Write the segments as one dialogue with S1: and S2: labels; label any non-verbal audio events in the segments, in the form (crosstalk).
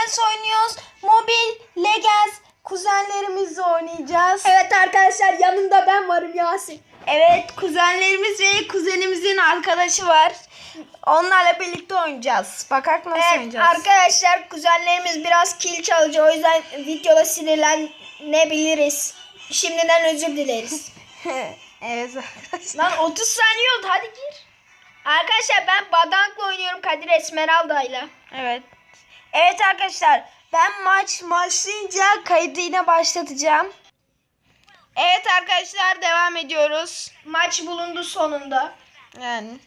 S1: Legends oynuyoruz. Mobil Legends kuzenlerimizle oynayacağız.
S2: Evet arkadaşlar yanımda ben varım Yasin.
S1: Evet kuzenlerimiz ve kuzenimizin arkadaşı var. Onlarla birlikte oynayacağız. Bakak nasıl
S2: Evet
S1: oynayacağız.
S2: arkadaşlar kuzenlerimiz biraz kil çalıcı o yüzden videoda sinirlenebiliriz. Şimdiden özür dileriz. (laughs)
S1: evet arkadaşlar.
S2: Lan 30 saniye oldu hadi gir. Arkadaşlar ben Badank'la oynuyorum Kadir Esmeralda'yla.
S1: Evet. Evet arkadaşlar ben maç başlayınca kaydı yine başlatacağım. Evet arkadaşlar devam ediyoruz.
S2: Maç bulundu sonunda.
S1: Yani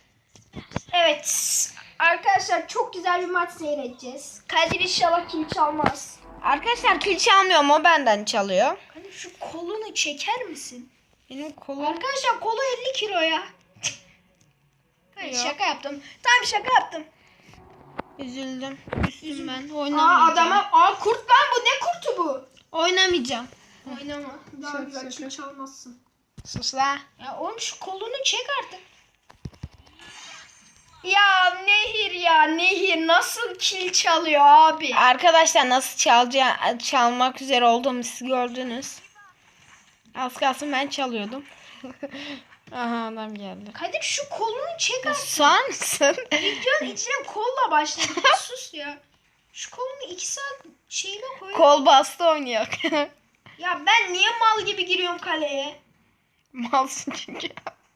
S2: Evet arkadaşlar çok güzel bir maç seyredeceğiz. Kadir inşallah kil çalmaz.
S1: arkadaşlar kil çalmıyorum o benden çalıyor.
S2: Kadir şu kolunu çeker misin?
S1: Benim kolum
S2: Arkadaşlar kolu 50 kilo ya. Hayır,
S1: Ya.
S2: şaka yaptım. Tamam şaka yaptım.
S1: Üzüldüm. Üstüm ben
S2: Aa
S1: oynamayacağım.
S2: adama aa kurt lan bu ne kurtu bu?
S1: Oynamayacağım.
S2: Oynama. Daha
S1: Şaka,
S2: güzel kil çalmazsın.
S1: Sus la.
S2: Ya oğlum şu kolunu çek artık. Ya Nehir ya Nehir nasıl kil çalıyor abi?
S1: Arkadaşlar nasıl çalca çalmak üzere olduğumu siz gördünüz. Az kalsın ben çalıyordum. (laughs) Aha adam geldi.
S2: Kadir şu kolunu çek artık.
S1: Susar mısın?
S2: Videonun içine kolla başladı. Sus ya. Şu kolunu iki saat şeyine koy.
S1: Kol bastı oynuyor.
S2: ya ben niye mal gibi giriyorum kaleye?
S1: Malsın çünkü.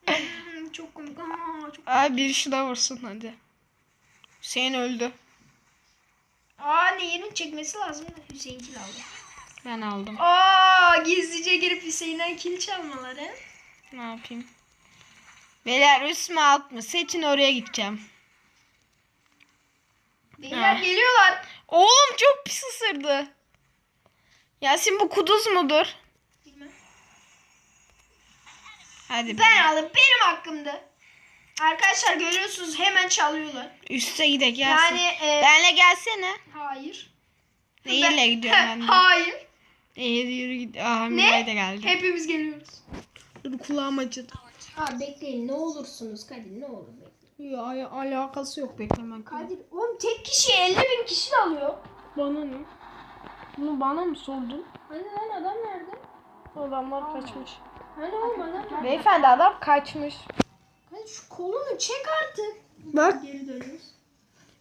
S1: (laughs)
S2: Çok komik. Aa, çok...
S1: Ay bir şuna vursun hadi. Hüseyin öldü.
S2: Aa Nehir'in çekmesi lazım da Hüseyin kil aldı.
S1: Ben aldım.
S2: Aa gizlice girip Hüseyin'den kil çalmaları.
S1: Ne yapayım? Beyler üst mü alt mı? Seçin oraya gideceğim.
S2: Beyler
S1: Ah.
S2: geliyorlar.
S1: Oğlum çok pis ısırdı. Yasin bu kuduz mudur?
S2: Bilmem.
S1: Hadi
S2: Ben aldım. Benim hakkımdı. Arkadaşlar görüyorsunuz hemen çalıyorlar.
S1: üste gidek Yasin.
S2: Yani e,
S1: Benle gelsene.
S2: hayır.
S1: Neyle
S2: Ben-
S1: gidiyorum ben de.
S2: hayır.
S1: İyi yürü git. Aha
S2: Ne?
S1: Geldi.
S2: Hepimiz geliyoruz.
S1: Dur kulağım acıdı.
S2: Ha bekleyin ne olursunuz Kadir ne olur bekleyin.
S1: Ya ay- alakası yok beklemen.
S2: Kadir oğlum tek kişi 50 bin kişi de alıyor.
S1: Bana ne? Bunu bana mı sordun?
S2: Hani lan adam nerede?
S1: Adamlar kaçmış.
S2: Hani oğlum adam nerede?
S1: Beyefendi adam kaçmış.
S2: Kadir şu kolunu çek artık.
S1: Bak.
S2: Geri dönüyoruz.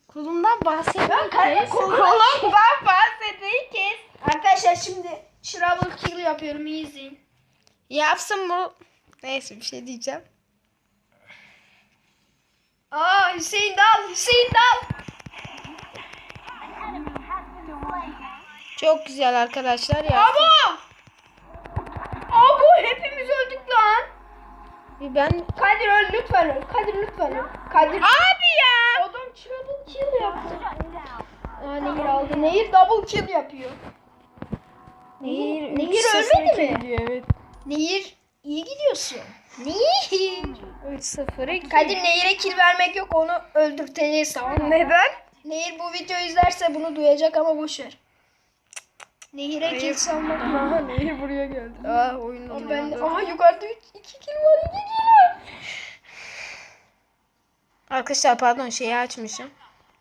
S1: Kolumdan bahsettiğin
S2: Ben kolum-
S1: Kolumdan bahsettiğin kes.
S2: Arkadaşlar şimdi trouble kill yapıyorum iyi izleyin.
S1: Yapsın bu. Neyse bir şey diyeceğim.
S2: Aa Hüseyin dal Hüseyin dal.
S1: Çok güzel arkadaşlar ya.
S2: Abo! Abo hepimiz öldük lan.
S1: Ben
S2: Kadir öl lütfen öl. Kadir lütfen öl. Kadir.
S1: Abi ya.
S2: Adam trouble kill yaptı. Aa Nehir aldı. Nehir double kill yapıyor. Nehir, Nehir ölmedi mi?
S1: Gidiyor, evet.
S2: Nehir iyi gidiyorsun. Nehir.
S1: 3-0
S2: Kadir Nehir'e kill vermek yok onu öldürteceğiz tamam mı?
S1: Neden?
S2: Nehir bu videoyu izlerse bunu duyacak ama boşver. Nehir'e kill salmak.
S1: Aha Nehir buraya geldi. Aa oyun
S2: Ama ben de, aha yukarıda 2 kill var 2 kill var.
S1: Arkadaşlar pardon şeyi açmışım.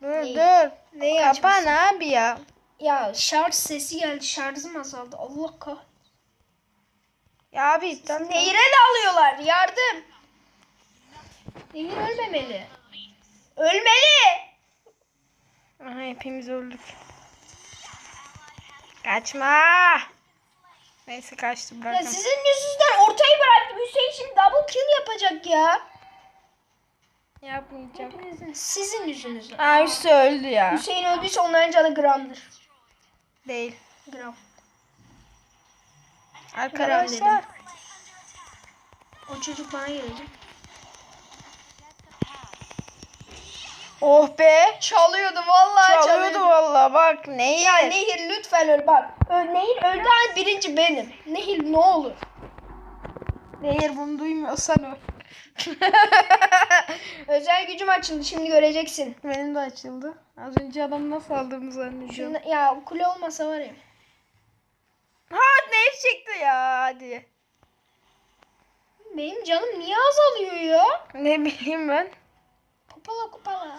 S1: Dur
S2: Neyi?
S1: dur.
S2: Neyi
S1: Kapan abi ya.
S2: Ya şarj sesi geldi şarjım azaldı Allah kah.
S1: Ya abi tamam.
S2: Nehir'e de alıyorlar yardım. Nehir ölmemeli. Ölmeli.
S1: Aha hepimiz öldük. Kaçma. Neyse kaçtım
S2: Ya
S1: bırakın.
S2: sizin yüzünüzden ortayı bıraktım. Hüseyin şimdi double kill yapacak ya. Hepinizin sizin yüzünüzden.
S1: Hüsnü öldü ya.
S2: Hüseyin öldüyse onların canı gramdır.
S1: Değil.
S2: Gram.
S1: Arkadaşlar.
S2: O çocuk bana gelecek.
S1: Oh be.
S2: Çalıyordu vallahi
S1: Çalıyordu valla bak ne
S2: Ya Nehir lütfen öl bak. Ö, Nehir öldü an birinci benim. Nehir ne olur.
S1: Nehir bunu duymuyorsan öl. (laughs)
S2: Özel gücüm açıldı şimdi göreceksin.
S1: Benim de açıldı. Az önce adam nasıl aldığımı zannediyorum.
S2: Şimdi, ya kule olmasa var ya.
S1: Ha Nehir çekti ya hadi.
S2: Benim canım niye azalıyor ya?
S1: Ne bileyim ben.
S2: Kopala kopala.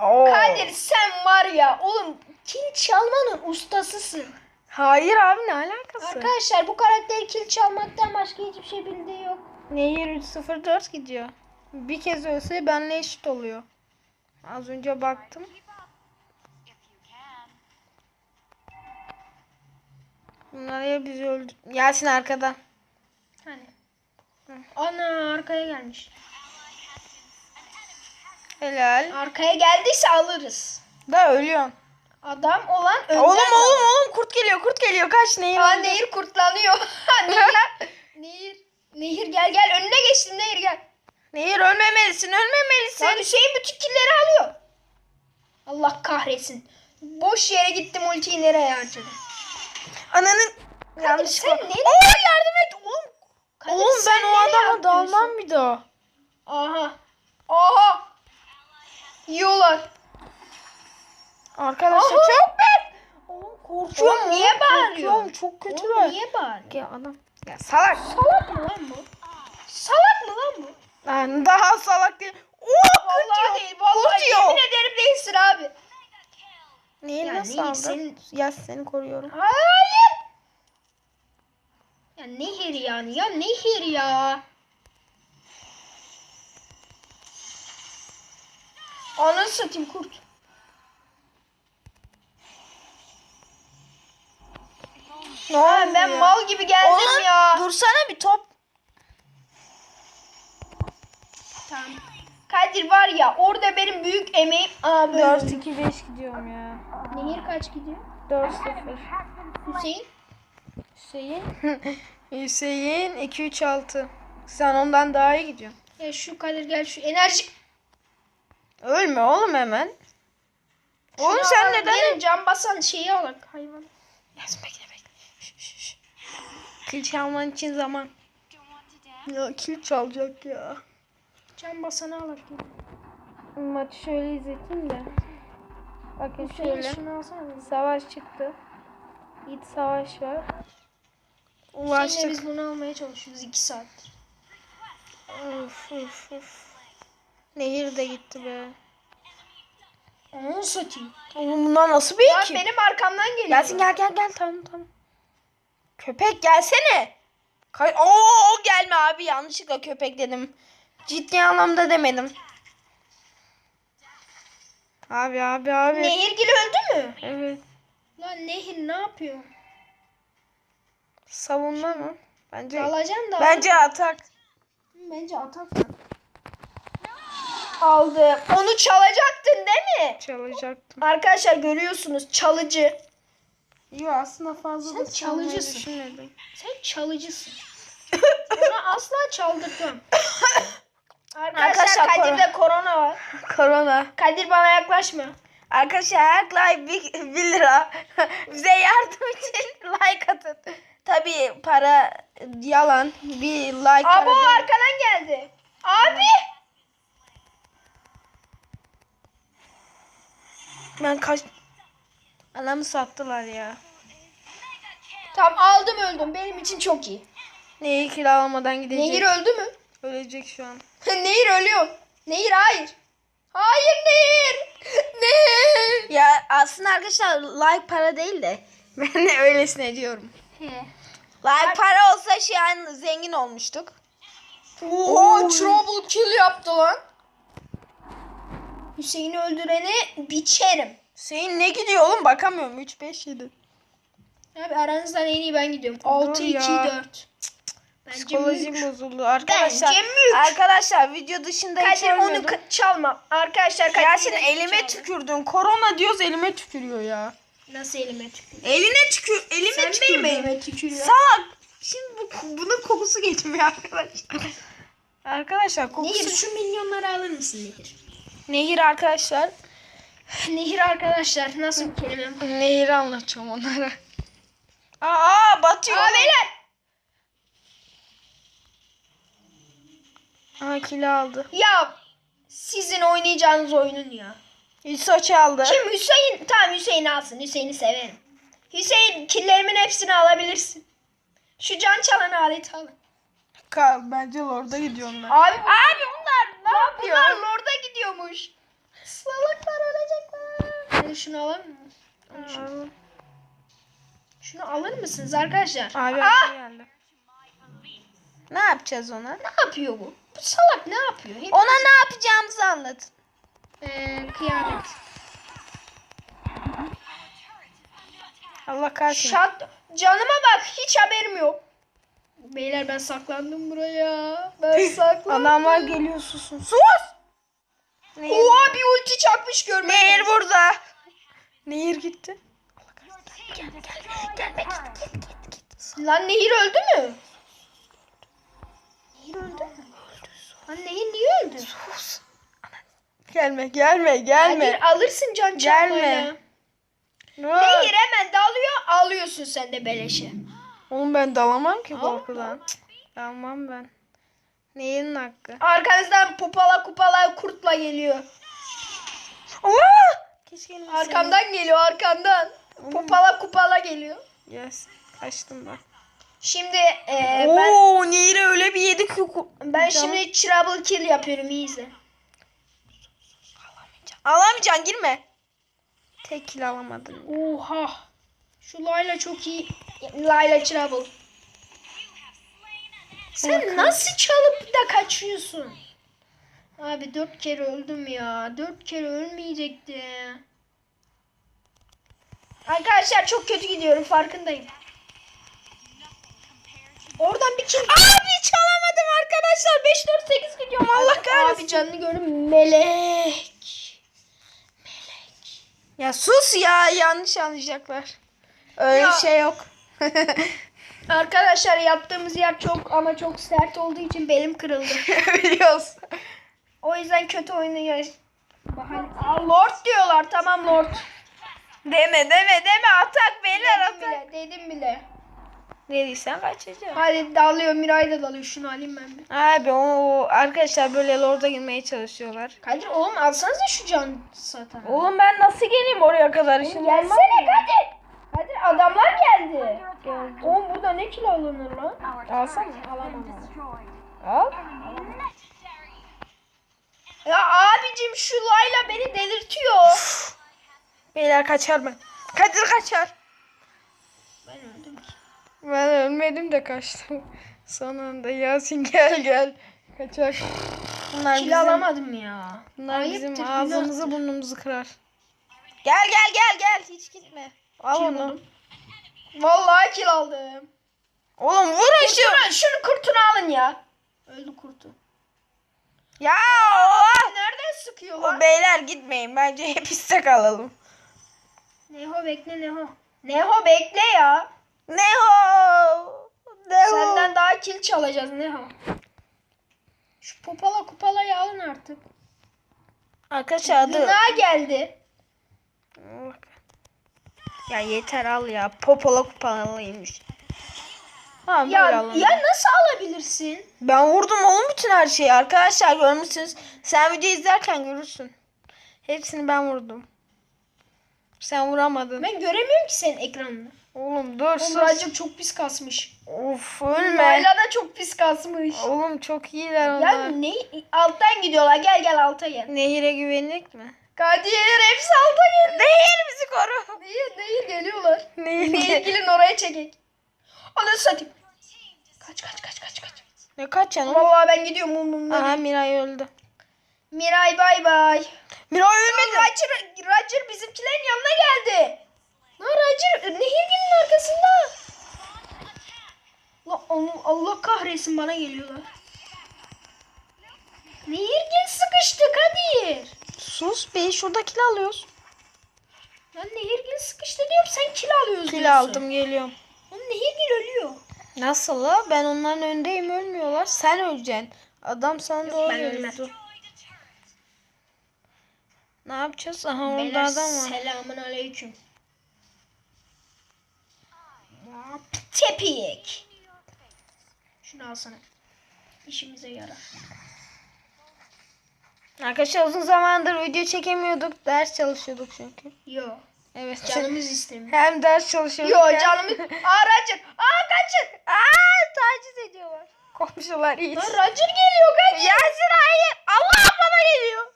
S1: Oo.
S2: Kadir sen var ya oğlum kil çalmanın ustasısın.
S1: Hayır abi ne alakası?
S2: Arkadaşlar bu karakter kil çalmaktan başka hiçbir şey bildiği yok.
S1: Nehir 3-0-4 gidiyor. Bir kez ölse benle eşit oluyor. Az önce baktım. Bunlar ya bizi öldü. Yasin arkada.
S2: Hani. Ana arkaya gelmiş.
S1: Helal.
S2: Arkaya geldiyse alırız.
S1: Da ölüyorsun.
S2: Adam olan önden
S1: Oğlum
S2: alır.
S1: oğlum oğlum kurt geliyor kurt geliyor kaç Nehir.
S2: Aa nehir kurtlanıyor. (laughs) nehir. (laughs) nehir. Nehir gel gel önüne geçtin Nehir gel.
S1: Nehir ölmemelisin ölmemelisin.
S2: Lan Hüseyin bütün killeri alıyor. Allah kahretsin. Boş yere gittim ultiyi nereye harcadım?
S1: Ananın yanlış? Oo yardım et oğlum.
S2: Kadir,
S1: oğlum ben o adama dalmam bir daha.
S2: Aha. Aha. Yiyorlar.
S1: Arkadaşlar
S2: Aha.
S1: çok ben. Oğlum korkuyorum.
S2: Oğlum niye
S1: oğlum,
S2: bağırıyor?
S1: korkuyorum, Çok kötü
S2: Oğlum
S1: ben.
S2: niye bağırıyor?
S1: Ya adam. Ya salak.
S2: Salak mı lan bu? Salak mı lan bu?
S1: Lan daha salak değil. Oo
S2: Vallahi
S1: kurt
S2: değil.
S1: yiyor.
S2: Vallahi
S1: Kurt
S2: yemin ederim değilsin abi.
S1: Neyi
S2: Ya
S1: nasıl
S2: Nehir,
S1: aldın?
S2: senin-
S1: Ya seni koruyorum.
S2: Hayır. Ya nehir yani. Ya nehir ya. Ananı satayım kurt.
S1: Ne
S2: Ha, ben
S1: ya?
S2: mal gibi geldim
S1: Oğlum,
S2: ya.
S1: Dursana bir top.
S2: Tamam. Kadir var ya orada benim büyük emeğim. Aa böyle.
S1: 4-2-5 gidiyorum ya.
S2: Nehir kaç gidiyor?
S1: 4-0.
S2: Hüseyin.
S1: Hüseyin. (laughs) Hüseyin 2-3-6. Sen ondan daha iyi gidiyorsun.
S2: Ya şu Kadir gel şu enerji.
S1: Ölme oğlum hemen. Oğlum
S2: Şunu
S1: sen
S2: alalım.
S1: neden?
S2: Gelin cam basan şeyi alak hayvan.
S1: Yasin bekle bekle. Kil çalman için zaman. Ya kil çalacak ya.
S2: Cam basanı alak.
S1: Maçı şöyle izleteyim de. Bakın
S2: Hüseyin
S1: şöyle.
S2: şunu alsana.
S1: Savaş çıktı. İç savaş var. Ulaştık.
S2: biz bunu almaya çalışıyoruz 2 saattir.
S1: Uf, uf, uf. Nehir de gitti be.
S2: Onu satayım.
S1: Oğlum bunlar nasıl bir
S2: Lan
S1: ekip?
S2: benim arkamdan geliyor.
S1: Gelsin gel gel gel tamam tamam. Köpek gelsene. Kay Oo gelme abi yanlışlıkla köpek dedim. Ciddi anlamda demedim. Abi abi abi.
S2: Nehirgil öldü mü?
S1: Evet.
S2: Lan Nehir ne yapıyor?
S1: Savunma mı? Bence
S2: Alacaksın da.
S1: bence atak.
S2: Bence atak. Aldı. Onu çalacaktın değil mi?
S1: Çalacaktım.
S2: Arkadaşlar görüyorsunuz çalıcı.
S1: Yok aslında fazla
S2: Sen
S1: da
S2: çalıcısın.
S1: düşünmedim.
S2: Sen çalıcısın. (laughs) Ona asla çaldırtmam. (laughs) Arkadaşlar,
S1: Arkadaşlar,
S2: Kadir'de korona var. (laughs)
S1: Korona.
S2: Kadir bana yaklaşma.
S1: Arkadaşlar her like 1, lira. (laughs) Bize yardım için (laughs) like atın. Tabii para yalan. Bir like para değil.
S2: arkadan geldi. Abi.
S1: Ben kaç... Anamı sattılar ya.
S2: Tamam aldım öldüm. Benim için çok iyi.
S1: Neyi kiralamadan gidecek.
S2: Nehir öldü mü?
S1: Ölecek şu an.
S2: Nehir ölüyor. Nehir hayır. Hayır Nehir. Nehir.
S1: Ya aslında arkadaşlar like para değil de. (laughs) Ben de öylesine diyorum. Like para olsa şu an zengin olmuştuk.
S2: Oha trouble kill yaptı lan. Hüseyin'i öldüreni biçerim.
S1: Hüseyin ne gidiyor oğlum bakamıyorum. 3 5 7.
S2: Abi aranızdan en iyi ben gidiyorum. 6 2
S1: ya.
S2: 4. Bence
S1: Psikolojim
S2: mülk.
S1: bozuldu arkadaşlar.
S2: Bence mülk.
S1: Arkadaşlar video dışında hiç
S2: Kadir onu ka- çalma. Arkadaşlar
S1: Yasin elime
S2: çaldı.
S1: tükürdün. Korona diyoruz elime tükürüyor ya.
S2: Nasıl elime tükürdün?
S1: Eline tükür, elime
S2: Sen
S1: tükürdün.
S2: benim elime tükürüyorsun.
S1: Salak. Şimdi bu bunun kokusu geçmiyor arkadaşlar. Arkadaşlar kokusu.
S2: Nehir şu milyonları alır mısın Nehir?
S1: Nehir arkadaşlar.
S2: Nehir arkadaşlar nasıl bir kelime?
S1: Nehir anlatacağım onlara. Aa batıyor.
S2: Aa beyler.
S1: Aa kilo aldı.
S2: Ya sizin oynayacağınız oyunun ya.
S1: İso çaldı.
S2: Kim Hüseyin? Tamam Hüseyin alsın. Hüseyin'i severim. Hüseyin killerimin hepsini alabilirsin. Şu can çalan aleti alın.
S1: Ka- bence Lord'a gidiyorum ben.
S2: Abi, abi bunlar ne yapıyor? Bunlar Lord'a gidiyormuş. Salaklar şunu alır mısınız? Alın şunu. Şunu alır mısınız arkadaşlar?
S1: Abi
S2: Aa!
S1: aklıma geldi. Ne yapacağız ona?
S2: Ne yapıyor bu? Bu salak ne yapıyor? Hep
S1: Ona ne yapacağımızı anlat.
S2: Ee, kıyamet.
S1: Allah kahretsin.
S2: Şat. Canıma bak hiç haberim yok. Beyler ben saklandım buraya. Ben (laughs) saklandım.
S1: Adamlar geliyor susun. Sus! Nehir,
S2: Oha bir ulti çakmış görmedim.
S1: Nehir burada. Nehir gitti. Allah kahretsin. Gel gel gel. Gelme git git git git.
S2: Lan Nehir öldü mü? Nehir öldü Nehir niye öldü?
S1: Sus. Gelme gelme gelme.
S2: Nehir alırsın can
S1: Gelme.
S2: çarpmayla.
S1: Dur.
S2: Nehir hemen dalıyor alıyorsun sen de beleşe.
S1: Oğlum ben dalamam ki korkudan. Dalamam ben. Nehir'in hakkı.
S2: Arkanızdan pupala kupala kurtla geliyor.
S1: Keşke elimi
S2: Arkamdan geliyor arkandan. Pupala kupala geliyor.
S1: Yes. Kaçtım ben.
S2: Şimdi e, ben
S1: Oo, Nehir'e öyle bir yedik ki.
S2: ben
S1: Tamam.
S2: şimdi trouble kill yapıyorum iyi izle.
S1: Alamayacaksın girme. Tek kill alamadın.
S2: Oha. Şu Layla çok iyi. Layla trouble. Sen nasıl çalıp da kaçıyorsun? Abi dört kere öldüm ya. Dört kere ölmeyecekti. Arkadaşlar çok kötü gidiyorum farkındayım. Oradan bir kill.
S1: Abi çalamadım arkadaşlar. 5 4 8 gidiyorum. Allah kahretsin.
S2: Abi canını gördüm. Melek.
S1: Ya sus ya yanlış anlayacaklar. Öyle
S2: Ya.
S1: şey yok. (laughs) (laughs)
S2: Arkadaşlar yaptığımız yer çok ama çok sert olduğu için belim kırıldı. (laughs)
S1: Biliyoruz.
S2: O yüzden kötü oynuyor. Bahane. Aa, Lord diyorlar. Tamam Lord.
S1: Deme deme deme atak beyler
S2: Dedim
S1: atak.
S2: bile. Dedim bile.
S1: Ne diysen kaçacağım.
S2: Hadi dalıyor. Miray da dalıyor. Şunu alayım ben bir.
S1: Abi o arkadaşlar böyle lorda girmeye çalışıyorlar.
S2: Kadir oğlum alsanıza şu can satan.
S1: Oğlum ben nasıl geleyim oraya kadar?
S2: Oğlum
S1: Şimdi
S2: Gelsene Kadir. Kadir adamlar geldi.
S1: Geldim.
S2: Oğlum burada ne kilo alınır lan?
S1: Alsana.
S2: Alamam.
S1: Al.
S2: Ya abicim şu Layla beni delirtiyor.
S1: Beyler kaçar ben. Kadir kaçar.
S2: Ben
S1: ölmedim de kaçtım. Son anda Yasin gel gel. Kaçak. Bunlar
S2: Kilo
S1: bizim,
S2: alamadım ya.
S1: bunlar bizim
S2: Ayıptır,
S1: ağzımızı
S2: günahtır.
S1: burnumuzu kırar. Gel gel gel gel. Hiç gitme. Al
S2: Kim
S1: onu.
S2: buldum? Vallahi kil aldım.
S1: Oğlum vurun şu.
S2: Şunu, kurtunu alın ya. Öldü kurtu.
S1: Ya o-
S2: Nereden sıkıyor
S1: o
S2: lan?
S1: beyler gitmeyin. Bence hepiste kalalım.
S2: Neho bekle Neho. Neho bekle ya.
S1: Ne ho? Ne ho?
S2: Senden daha kil çalacağız Neho. Şu popala kupalayı alın artık.
S1: Arkadaşlar adı.
S2: Gına geldi.
S1: Ya yeter al ya. Popola kupalıymış. Tamam
S2: Ya, ya nasıl alabilirsin?
S1: Ben vurdum oğlum bütün her şeyi. Arkadaşlar görmüşsünüz. Sen video izlerken görürsün. Hepsini ben vurdum. Sen vuramadın.
S2: Ben göremiyorum ki senin ekranını.
S1: Oğlum dur sus.
S2: Racım çok pis kasmış.
S1: Of ölme.
S2: Layla da çok pis kasmış.
S1: Oğlum çok iyiler
S2: Ya
S1: onlar.
S2: ne? Alttan gidiyorlar. Gel gel alta gel.
S1: Nehire güvenlik mi?
S2: Kadir hepsi alta gel.
S1: Nehir bizi koru.
S2: Nehir nehir geliyorlar.
S1: Nehir.
S2: Nehir gelin oraya çekek. Anasını satayım. Kaç kaç kaç kaç kaç.
S1: Ne kaç canım?
S2: Vallahi ben gidiyorum mumumla.
S1: Aha Miray öldü.
S2: Miray bay bay.
S1: Miray ölmedi.
S2: Roger, Roger bizimkilerin yanına geldi. Lan Roger Nehirgil'in arkasında. La Allah, kahretsin bana geliyorlar. Nehirgil sıkıştı Kadir.
S1: Sus be şuradakini alıyoruz.
S2: Lan Nehirgil sıkıştı diyorum sen kil alıyorsun.
S1: Kil aldım geliyorum.
S2: Oğlum Nehirgil ölüyor.
S1: Nasıl la? Ben onların önündeyim ölmüyorlar. Sen öleceksin. Adam sana doğru geliyor.
S2: ölmem.
S1: Dur. Ne yapacağız? Aha orada
S2: Beyler
S1: adam var.
S2: selamun aleyküm. Tepik. Şunu alsana. İşimize yarar.
S1: Arkadaşlar uzun zamandır video çekemiyorduk. Ders çalışıyorduk çünkü.
S2: Yo.
S1: Evet.
S2: Canımız istemiyor.
S1: Hem ders çalışıyorduk.
S2: Yo
S1: hem-
S2: canımız. (laughs) Aa Roger. Aa kaçın.
S1: Aa taciz ediyorlar. Komşular iyi.
S2: Roger geliyor kaç.
S1: Yasin hayır. Allah bana geliyor.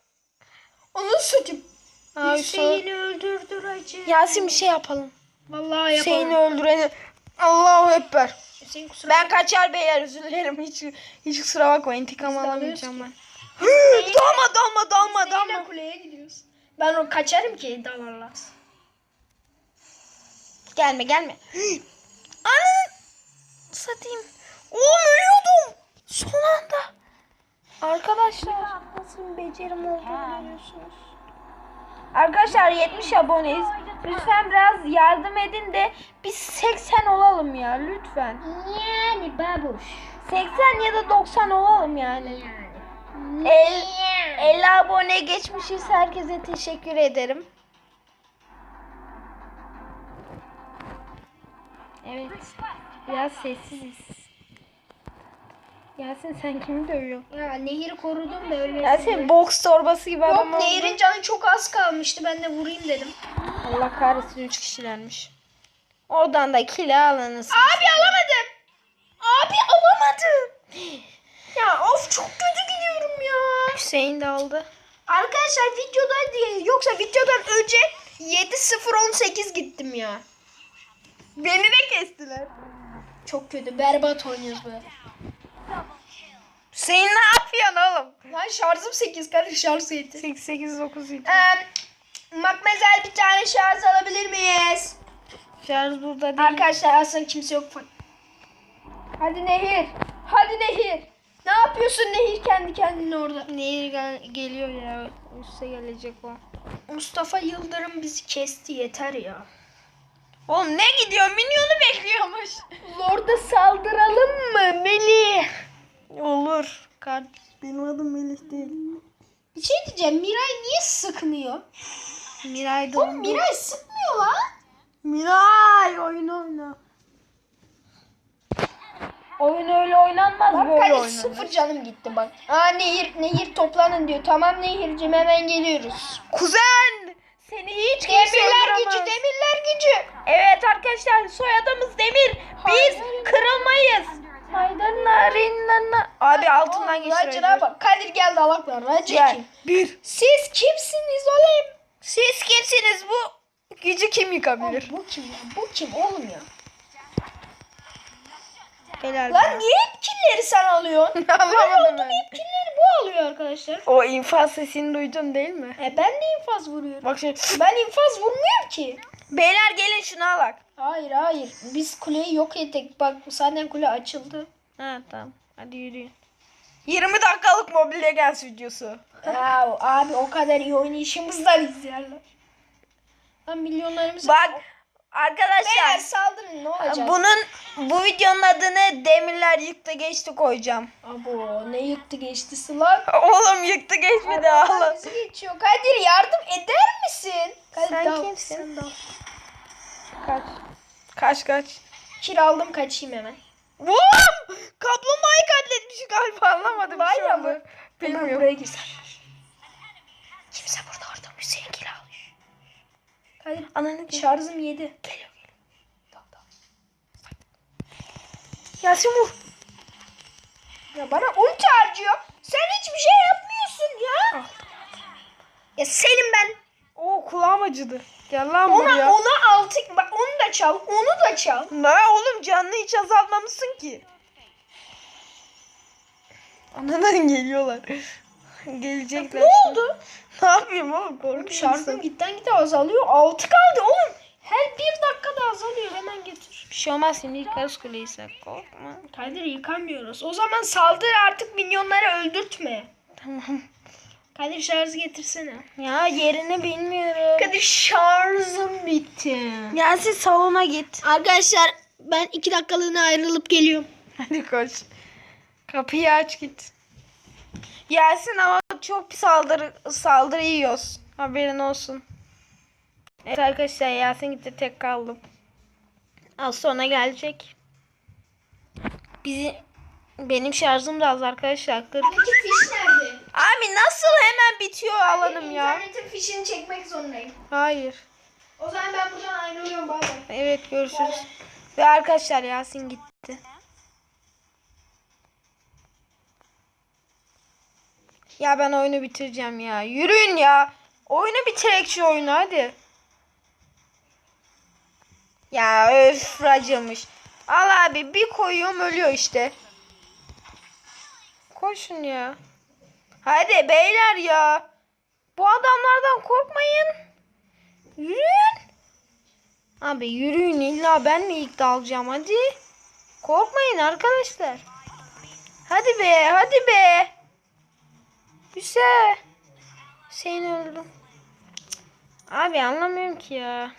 S1: Ay,
S2: Hüseyin'i öldürdü Hacı.
S1: Yasin bir şey yapalım.
S2: Vallahi
S1: Hüseyin'i
S2: yapalım.
S1: öldüreni. Allahu Ekber.
S2: Hüseyin kusura
S1: Ben kaçar beyler özür dilerim. Hiç, hiç kusura bakmayın. İntikam alamayacağım ben. dalma dalma dalma
S2: bakma.
S1: dalma.
S2: kuleye gidiyoruz. Ben o kaçarım ki dalarlar.
S1: Gelme gelme. Ananı satayım. Oğlum ölüyordum. Son anda. Arkadaşlar nasıl becerim olduğunu görüyorsunuz. Arkadaşlar 70 aboneyiz. Lütfen biraz yardım edin de biz 80 olalım ya lütfen.
S2: Yani babuş.
S1: 80 ya da 90 olalım yani. El, 50 abone geçmişiz. Herkese teşekkür ederim. Evet. Biraz sessiziz. Yasin sen kimi dövüyorsun?
S2: Ya Nehir'i korudum da ölmesin.
S1: Yasin
S2: diye.
S1: boks torbası gibi
S2: Yok
S1: adam oldu.
S2: Nehir'in canı çok az kalmıştı. Ben de vurayım dedim.
S1: Allah kahretsin 3 kişilermiş. Oradan da kile alınız.
S2: Abi alamadım. Abi alamadım. Ya of çok kötü gidiyorum ya.
S1: Hüseyin de aldı.
S2: Arkadaşlar videoda diye yoksa videodan önce 7-0-18 gittim ya.
S1: Beni de kestiler.
S2: Çok kötü berbat oynuyoruz böyle.
S1: Hüseyin ne yapıyorsun oğlum?
S2: Lan şarjım 8 kardeş şarj 7.
S1: 8 8 9 7.
S2: Ee, Makmezel bir tane şarj alabilir miyiz?
S1: Şarj burada değil.
S2: Arkadaşlar aslında kimse yok. Hadi Nehir. Hadi Nehir. Ne yapıyorsun Nehir kendi kendine orada?
S1: Nehir gel- geliyor ya. Üste gelecek o.
S2: Mustafa Yıldırım bizi kesti yeter ya.
S1: Oğlum ne gidiyor? Minyonu bekliyormuş.
S2: Lord'a saldıralım mı Melih?
S1: Olur. Kardeş benim adım Melih değil.
S2: Bir şey diyeceğim Miray niye sıkmıyor?
S1: Miray
S2: Oğlum
S1: dondu.
S2: Miray sıkmıyor lan.
S1: Miray oyun oyna. Oyun öyle oynanmaz
S2: Bak
S1: böyle oynanır.
S2: sıfır canım gitti bak. Aa Nehir, Nehir toplanın diyor. Tamam Nehir'cim hemen geliyoruz.
S1: Kuzen! Seni hiç kimse
S2: Demirler
S1: öldüremez.
S2: gücü, demirler gücü.
S1: Evet arkadaşlar soyadımız Demir. Biz
S2: Hayır.
S1: kırılmayız. Haydar narin nana. Abi altından geçir.
S2: Racı'na bak. Kadir geldi alaklar. Racı
S1: Gel.
S2: kim?
S1: Bir.
S2: Siz kimsiniz oğlum?
S1: Siz kimsiniz bu? Gücü kim yıkabilir?
S2: Oğlum, bu kim ya? Bu kim oğlum ya?
S1: Helal.
S2: Lan niye hep killeri sen alıyorsun? (laughs)
S1: Anlamadım ben.
S2: hep killeri bu alıyor arkadaşlar.
S1: O infaz sesini duydun değil mi?
S2: E ben de infaz vuruyorum.
S1: Bak şimdi.
S2: Ben infaz vurmuyorum ki.
S1: Beyler gelin şunu alak.
S2: Hayır hayır. Biz kuleyi yok ettik. Bak zaten kule açıldı.
S1: Ha tamam. Hadi yürüyün. 20 dakikalık Mobile Legends videosu.
S2: Ya abi o kadar iyi oynayışımızdan izlerler. Lan milyonlarımız...
S1: Bak
S2: Beyler
S1: arkadaşlar
S2: saldırın ne olacak?
S1: bunun bu videonun adını Demirler Yıktı Geçti koyacağım.
S2: Abo ne yıktı geçti Sıla.
S1: Oğlum yıktı geçmedi
S2: bizi geçiyor. Kadir yardım eder misin? Kadir,
S1: Sen
S2: dal.
S1: kimsin?
S2: Sen dal.
S1: Kaç. Kaç kaç.
S2: Kiraldım kaçayım hemen.
S1: Vum! Kaplumbağayı katletmiş galiba anlamadım. Şu
S2: ya mı?
S1: Bilmiyorum.
S2: buraya girsen. Kimse burada orada Hüseyin kiralıyor. Kadir
S1: Ananı
S2: şarjım yedi.
S1: Geliyor.
S2: Dal.
S1: Yasin vur.
S2: Ya bana ulti harcıyor. Sen hiçbir şey yapmıyorsun ya. Ya senin ben
S1: Oo kulağım acıdı. Gel lan
S2: ona
S1: buraya.
S2: ona altı bak onu da çal onu da çal.
S1: Ne oğlum canını hiç azaltmamışsın ki. Anadan geliyorlar. (laughs) Gelecekler.
S2: Ne
S1: şimdi.
S2: oldu?
S1: Ne yapayım oğlum korkuyorum.
S2: Şarjım gitten gide azalıyor. Altı kaldı oğlum. Her bir dakikada azalıyor. Hemen getir.
S1: Bir şey olmaz şimdi yıkarız kuleyi sen korkma.
S2: Kadir yıkamıyoruz. O zaman saldır artık minyonları öldürtme.
S1: Tamam.
S2: Kadir şarjı getirsene.
S1: Ya yerini bilmiyorum.
S2: Kadir şarjım bitti.
S1: Yasin salona git.
S2: Arkadaşlar ben iki dakikalığına ayrılıp geliyorum.
S1: Hadi koş. Kapıyı aç git. Yasin ama çok saldırı, saldırı yiyoruz. Haberin olsun. Evet arkadaşlar Yasin gitti tek kaldım. Az sonra gelecek. Bizi benim şarjım da az arkadaşlar. 40. Abi nasıl hemen bitiyor alanım ya?
S2: İnternetin fişini çekmek zorundayım.
S1: Hayır.
S2: O zaman ben buradan ayrılıyorum bay bay.
S1: Evet görüşürüz. Ve arkadaşlar Yasin gitti. Ya ben oyunu bitireceğim ya. Yürüyün ya. Oyunu bitirek şu oyunu hadi. Ya öf racımış. Al abi bir koyuyorum ölüyor işte. Koşun ya. Hadi beyler ya. Bu adamlardan korkmayın. Yürüyün. Abi yürüyün illa ben mi ilk dalacağım hadi. Korkmayın arkadaşlar. Hadi be hadi be. Güzel. Seni öldüm. Abi anlamıyorum ki ya.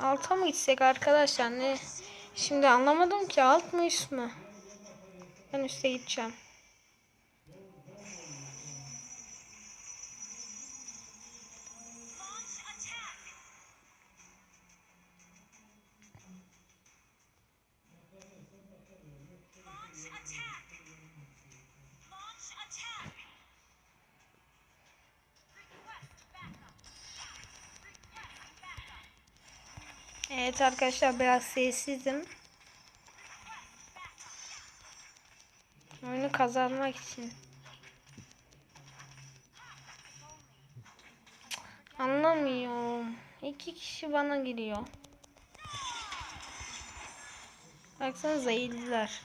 S1: Alta mı gitsek arkadaşlar ne? Şimdi anlamadım ki alt mı üst mü? Ben üste gideceğim. Evet arkadaşlar biraz sessizim. Oyunu kazanmak için. Anlamıyorum. İki kişi bana giriyor. Baksanıza iyiydiler.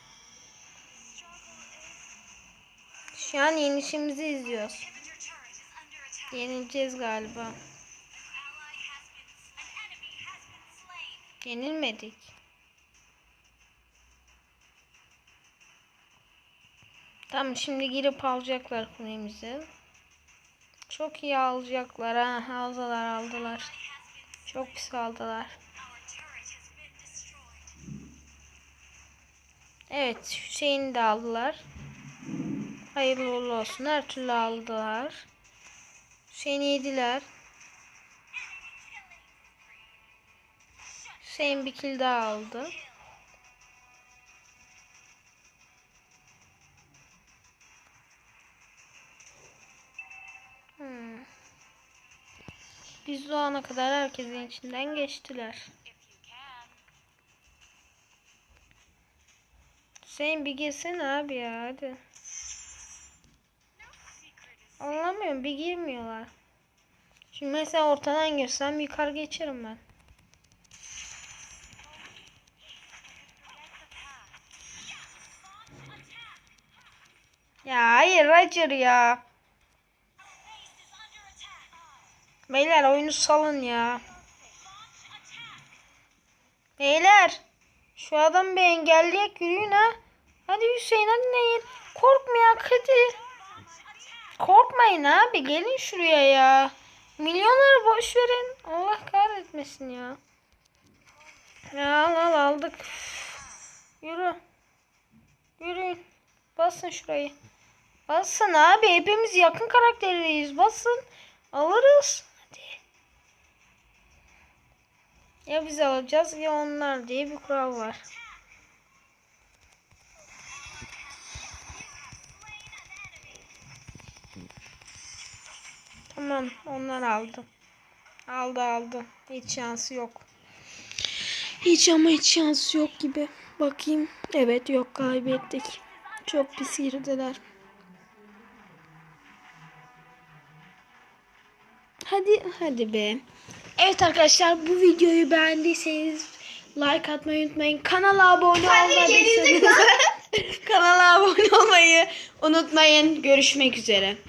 S1: Şu an yenişimizi izliyoruz. Yenileceğiz galiba. Yenilmedik. Tamam şimdi girip alacaklar kulemizi. Çok iyi alacaklar ha. Aldılar aldılar. Çok pis aldılar. Evet Hüseyin'i de aldılar. Hayırlı uğurlu olsun. Her türlü aldılar. Hüseyin'i yediler. Hüseyin bir kill daha aldı. Hmm. Biz doğana kadar herkesin içinden geçtiler. Hüseyin bir girsene abi ya hadi. Anlamıyorum bir girmiyorlar. Şimdi mesela ortadan girsem yukarı geçerim ben. Ya hayır Roger ya. Beyler oyunu salın ya. Beyler. Şu adam bir engelleyek yürüyün ha. Hadi Hüseyin hadi Nehir. Korkmayak hadi. Korkmayın abi gelin şuraya ya. Milyonları boş verin. Allah kahretmesin ya. Ya al al aldık. Yürü. Yürüyün. Basın şurayı. Basın abi hepimiz yakın karakteriyiz. Basın. Alırız. Hadi. Ya biz alacağız ya onlar diye bir kural var. Tamam onlar aldı. Aldı aldı. Hiç şansı yok. Hiç ama hiç şansı yok gibi. Bakayım. Evet yok kaybettik. Çok pis girdiler. Hadi hadi be. Evet arkadaşlar bu videoyu beğendiyseniz like atmayı unutmayın. Kanala abone olmadıysanız (laughs) kanala abone olmayı unutmayın. Görüşmek üzere.